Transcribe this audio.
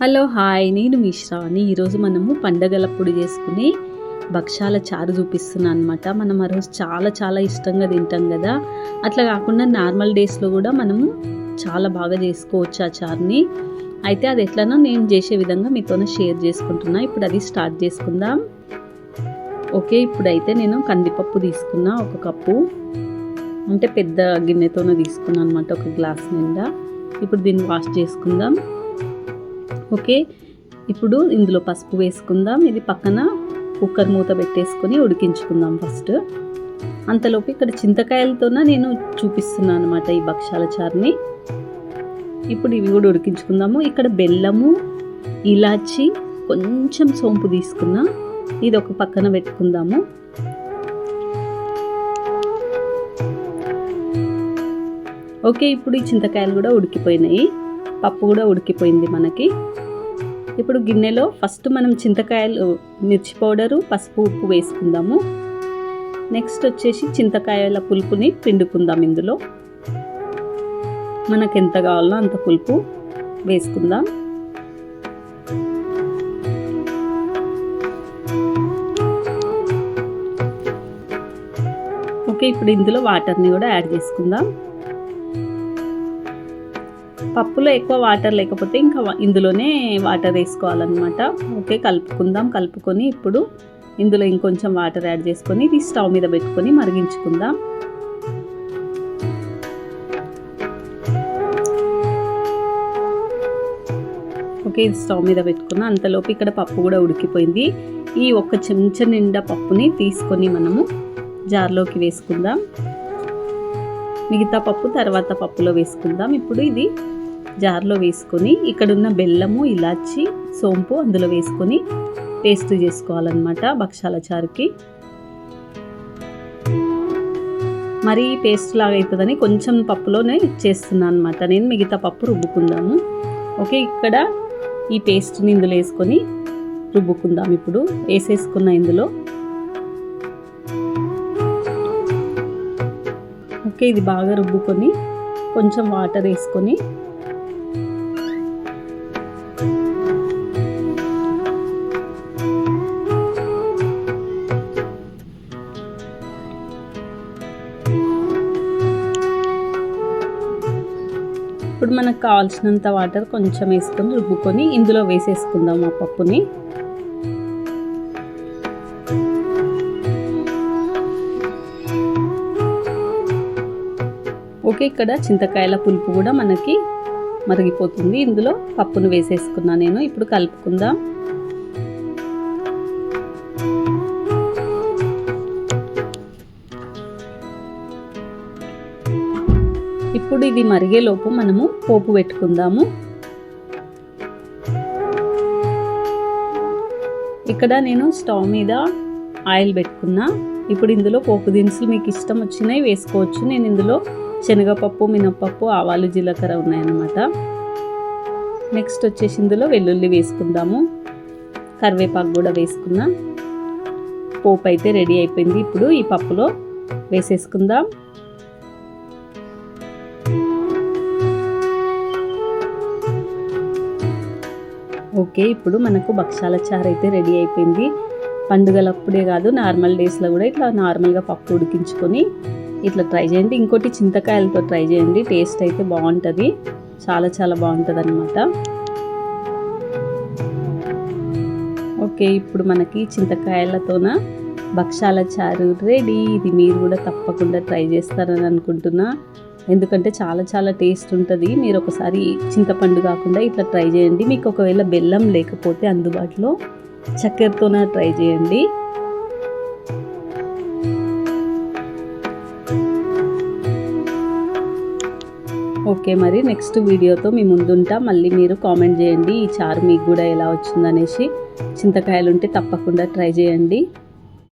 Hello hi నేను మిశ్రాని ఈరోజు మనము పండగలప్పుడు చేసుకునే భక్షాల చారు చూపిస్తున్నాను అనమాట మనం ఆ రోజు చాలా చాలా ఇష్టంగా తింటాం కదా. అట్లా కాకుండా నార్మల్ డేస్లో కూడా మనము చాలా బాగా చేసుకోవచ్చు ఆ చారుని. అయితే అది ఎట్లనో నేను చేసే విధంగా మీతోనే షేర్ చేసుకుంటున్నా. ఇప్పుడు అది స్టార్ట్ చేసుకుందాం. ఓకే ఇప్పుడైతే నేను కందిపప్పు తీసుకున్నా ఒక కప్పు. అంటే పెద్ద గిన్నెతోనే తీసుకున్నాను అనమాట ఒక గ్లాస్ నిండా. ఇప్పుడు దీన్ని వాష్ చేసుకుందాం. ఓకే? ఇప్పుడు ఇందులో పసుపు వేసుకుందాం. ఇది పక్కన కుక్కర్ మూత పెట్టేసుకొని ఉడికించుకుందాం ఫస్ట్. అంతలోపు ఇక్కడ చింతకాయలతోన నేను చూపిస్తున్నాను అనమాట ఈ భక్షాల చారుని. ఇప్పుడు ఇవి కూడా ఉడికించుకుందాము. ఇక్కడ బెల్లము ఇలాచి కొంచెం సోంపు తీసుకున్నా ఇది ఒక పక్కన పెట్టుకుందాము. ఓకే ఇప్పుడు ఈ చింతకాయలు కూడా ఉడికిపోయినాయి. పప్పు కూడా ఉడికిపోయింది మనకి. ఇప్పుడు గిన్నెలో ఫస్ట్ మనం చింతకాయలు మిర్చి పౌడరు పసుపు ఉప్పు వేసుకుందాము. నెక్స్ట్ వచ్చేసి చింతకాయల పులుపుని పిండుకుందాం ఇందులో. మనకు ఎంత కావాలో అంత పులుపు వేసుకుందాం. ఓకే ఇప్పుడు ఇందులో వాటర్ని కూడా యాడ్ చేసుకుందాం. పప్పులో ఎక్కువ వాటర్ లేకపోతే ఇంకా ఇందులోనే వాటర్ వేసుకోవాలన్నమాట. ఓకే కలుపుకుందాం. కలుపుకొని ఇప్పుడు ఇందులో ఇంకొంచెం వాటర్ యాడ్ చేసుకొని ఇది స్టవ్ మీద పెట్టుకొని మరిగించుకుందాం. ఓకే ఇది స్టవ్ మీద పెట్టుకున్నా అంతలోపు ఇక్కడ పప్పు కూడా ఉడికిపోయింది. ఈ ఒక్క చెంచా నిండా పప్పుని తీసుకొని మనము జార్లోకి వేసుకుందాం. మిగతా పప్పు తర్వాత పప్పులో వేసుకుందాం. ఇప్పుడు ఇది జార్లో వేసుకొని ఇక్కడున్న బెల్లము ఇలాచి సోంపు అందులో వేసుకొని పేస్ట్ చేసుకోవాలన్నమాట భక్షాల చారుకి. మరి పేస్ట్ లాగా అవుతుందని కొంచెం పప్పులోనే చేస్తున్నాను అనమాట నేను మిగతా పప్పు రుబ్బుకుందాము. ఓకే ఇక్కడ ఈ పేస్ట్ని ఇందులో వేసుకొని రుబ్బుకుందాం ఇప్పుడు. వేసేసుకున్న ఇందులో. ఓకే ఇది బాగా రుబ్బుకొని కొంచెం వాటర్ వేసుకొని ఇప్పుడు మనకు కావాల్సినంత వాటర్ కొంచెం వేసుకొని రుబ్బుకొని ఇందులో వేసేసుకుందాం ఆ పప్పుని. ఓకే ఇక్కడ చింతకాయల పులుపు కూడా మనకి మరిగిపోతుంది. ఇందులో పప్పును వేసేసుకున్నా నేను. ఇప్పుడు కలుపుకుందాం. ఇప్పుడు ఇది మరిగేలోపు మనము పోపు పెట్టుకుందాము. ఇక్కడ నేను స్టవ్ మీద ఆయిల్ పెట్టుకున్నా. ఇప్పుడు ఇందులో పోపు దినుసులు మీకు ఇష్టం వచ్చినాయి వేసుకోవచ్చు. నేను ఇందులో శనగపప్పు మినప్పప్పు ఆవాలు జీలకర్ర ఉన్నాయన్నమాట. నెక్స్ట్ వచ్చేసి ఇందులో వెల్లుల్లి వేసుకుందాము. కరివేపాకు కూడా వేసుకున్నా. పోపు అయితే రెడీ అయిపోయింది. ఇప్పుడు ఈ పప్పులో వేసేసుకుందాం. ఓకే ఇప్పుడు మనకు భక్షాల చారు అయితే రెడీ అయిపోయింది. పండుగలప్పుడే కాదు నార్మల్ డేస్లో కూడా ఇట్లా నార్మల్గా పప్పు ఉడికించుకొని ఇట్లా ట్రై చేయండి. ఇంకోటి చింతకాయలతో ట్రై చేయండి. టేస్ట్ అయితే బాగుంటుంది. చాలా చాలా బాగుంటుంది అనమాట ఓకే ఇప్పుడు మనకి చింతకాయలతోన భక్షాల చారు రెడీ. ఇది మీరు కూడా తప్పకుండా ట్రై చేస్తారని అనుకుంటున్నా. ఎందుకంటే చాలా చాలా టేస్ట్ ఉంటుంది. మీరు ఒకసారి చింతపండు కాకుండా ఇట్లా ట్రై చేయండి. మీకు ఒకవేళ బెల్లం లేకపోతే అందుబాటులో చక్కెరతోన ట్రై చేయండి. ఓకే మరి నెక్స్ట్ వీడియోతో మీ ముందుంటా. మళ్ళీ మీరు కామెంట్ చేయండి. ఈ చారు మీకు కూడా ఎలా వచ్చిందనేసి. చింతకాయలు ఉంటే తప్పకుండా ట్రై చేయండి.